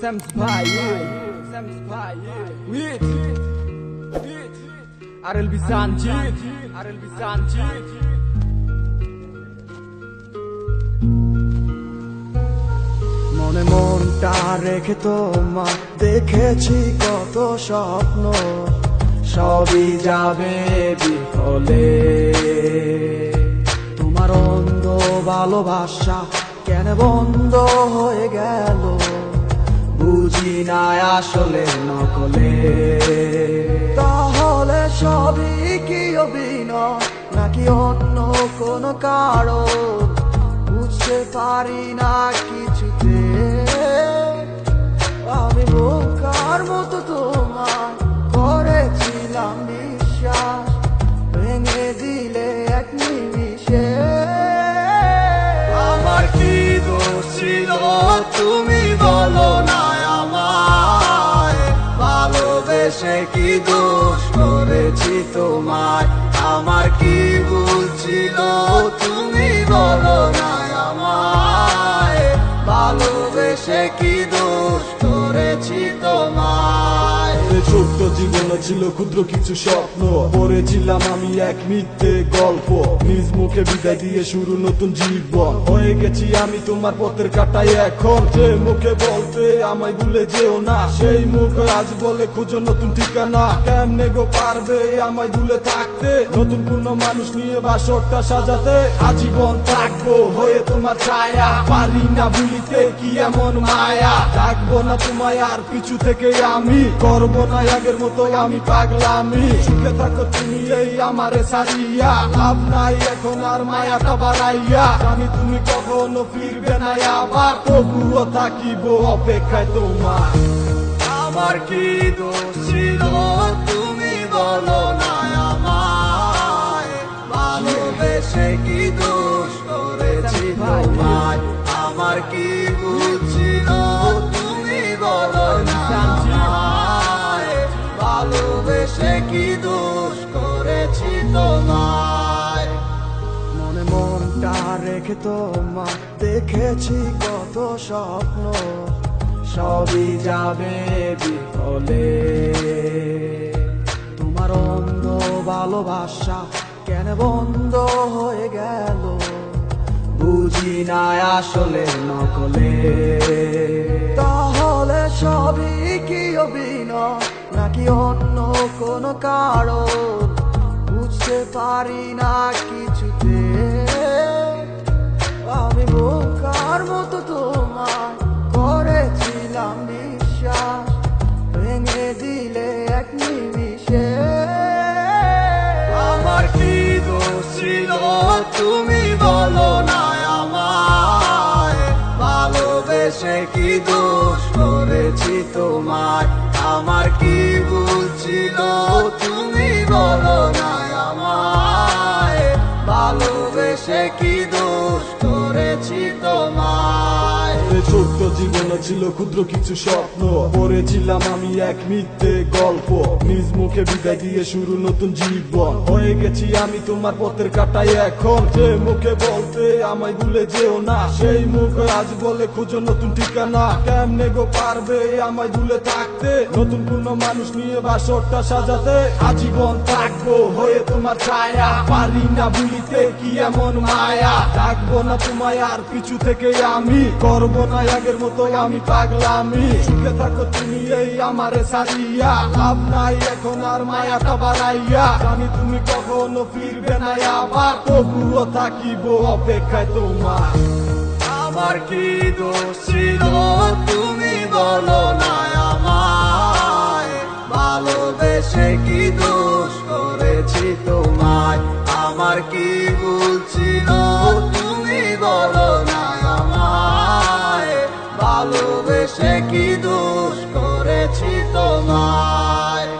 Sam's Pie, Sam's Wait, Wait, RLB Sanjit, RLB Sanjit. মনে মনটা রেখে তোমার দেখেছি কত স্বপ্ন। সবই যাবে বিফলে। তোমার অন্ধ ভালোবাসা কেন বন্ধ হয়ে গেল? বুঝি না আসলে নকলে। তাহলে সবই কি অভিনয়? নাকি অন্য কোনো কারও বুঝতে পারি না কিছুতে। আমি বোকার মতো তোমার করেছিলাম ভালোবেসে কি দোষ? করেছি তোমার আমার কি ভুল ছিল? তুমি বলো না আমায়। ভালোবেসে কি দোষ? করেছি তোমার জীবনে ছিল ক্ষুদ্র কিছু স্বপ্ন। পড়েছিলাম আমি এক মিথ্যে গল্প। নিজ মুখে বিদায় দিয়ে শুরু নতুন জীবন। হয়ে গেছি আমি তোমার পথের কাটাই এখন। যে মুখে বলতে আমায় ভুলে যেও না। সেই মুখ আজ বলে, খুঁজো নতুন ঠিকানা। কেমনে গো পারবে আমায় ভুলে থাকতে? নতুন কোন মানুষ নিয়ে বাসরটা সাজাতে আজীবন থাকব হয়ে তোমার ছায়া। পারি না ভুলিতে কি এমন মায়া। থাকব না তোমায় আর পিছু থেকে আমি। করব না আগের মতো আমি পাগলামি। সুখে থাকো তুমি এই আমারে সারিয়া লাভ নাই এখন আর মায়াটা বাড়াইয়া। জানি তুমি কখনো ফিরবে না আবার। তবুও থাকিব অপেক্ষায় তোমার। আমার কি দোষ ছিল? তুমি বলো না আমায়। ভালোবেসে কি দোষ করেছি তোমায়? আমার কি মনটা রেখে তোমার দেখেছি কত স্বপ্ন, সবই যাবে বিফলে। তোমার অন্ধ ভালোবাসা কেন বন্ধ হয়ে গেল? বুঝি না আসলে নকলে। তাহলে সবই কি অভিনয়, নাকি অন্য কোনো কারণ? বুঝতে পারি না তোমার আমার কি ভুল ছিল? তুমি বলো না আমায় ভালোবেসে কি ছোট্ট জীবনে ছিল ক্ষুদ্র কিছু স্বপ্ন। পড়েছিলাম আমি এক মিথ্যে গল্প। নিজ মুখে বিদায় দিয়ে শুরু নতুন জীবন। হয়ে গেছি আমি তোমার পথের কাটাই এখন। যে মুখে বলতে আমায় ভুলে যেও না। সেই মুখ আজ বলে খুঁজো নতুন ঠিকানা। কেমনে গো পারবে আমায় ভুলে থাকতে? নতুন কোন মানুষ নিয়ে বাসরটা সাজাতে আজীবন থাকব। হয়ে তোমার ছায়া, পারি না ভুলিতে কি এমন মায়া? ডাকবো না তোমায় আর পিছু থেকে আমি। করব না আগের মতো আমি পাগলামি সুখে থাকো তুমি এই আমারে সারিয়া। লাভ নাই এখন আর মায়াটা বাড়াইয়া। জানি তুমি কখনো ফিরবে না আবার, তবুও থাকিব অপেক্ষায় তোমার। আমার কি দোষ ছিল তুমি বলো না আমায়? ভালোবেসে কি দোষ করেছি তোমায়? আমার কি সে কি দোষ করেছি তোমায়